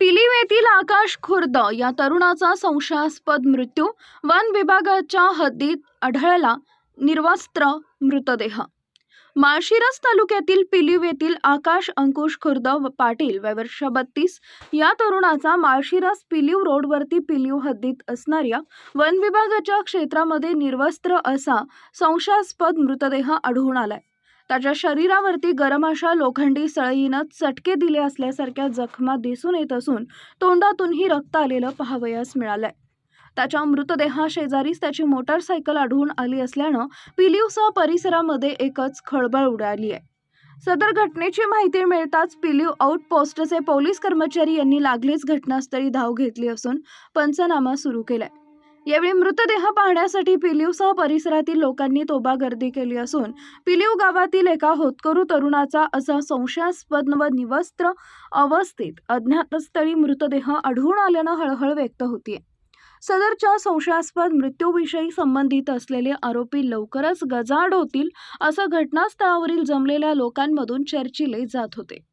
पिलीवेतील आकाश खुर्द या तरुणाचा संशयास्पद मृत्यू वन विभागाच्या हद्दीत आढळला निर्वस्त्र मृतदेह. माळशिरस तालुक्यातील पिलीवेतील आकाश अंकुश खुर्द व पाटील वय वर्ष बत्तीस या तरुणाचा माळशिरस पिलीव रोडवरती पिलीव हद्दीत असणाऱ्या वन विभागाच्या क्षेत्रामध्ये निर्वस्त्र असा संशयास्पद मृतदेह आढळून आलाय. त्याच्या शरीरावरती गरम अशा लोखंडी सळईनं चटके दिले असल्यासारख्या जखमा दिसून येत असून तोंडातूनही रक्त आलेलं पाहावयास मिळालंय. त्याच्या मृतदेहाशेजारीच त्याची मोटारसायकल आढळून आली असल्यानं पिलीवसह परिसरामध्ये एकच खळबळ उडाली आहे सदर घटनेची माहिती मिळताच पिलीव आउटपोस्टचे पोलीस कर्मचारी यांनी लागलीच घटनास्थळी धाव घेतली असून पंचनामा सुरू केलाय. यावेळी मृतदेह पाहण्यासाठी पिलीवसह परिसरातील लोकांनी तोबा गर्दी केली असून पिलीव गावातील एका होतकरू तरुणाचा असा संशयास्पद व निवस्त्र अवस्थेत अज्ञातस्थळी मृतदेह आढळून आल्यानं हळहळ व्यक्त होतीये. सदरच्या संशयास्पद मृत्यूविषयी संबंधित असलेले आरोपी लवकरच गजाड होतील असं घटनास्थळावरील जमलेल्या लोकांमधून चर्चिले जात होते.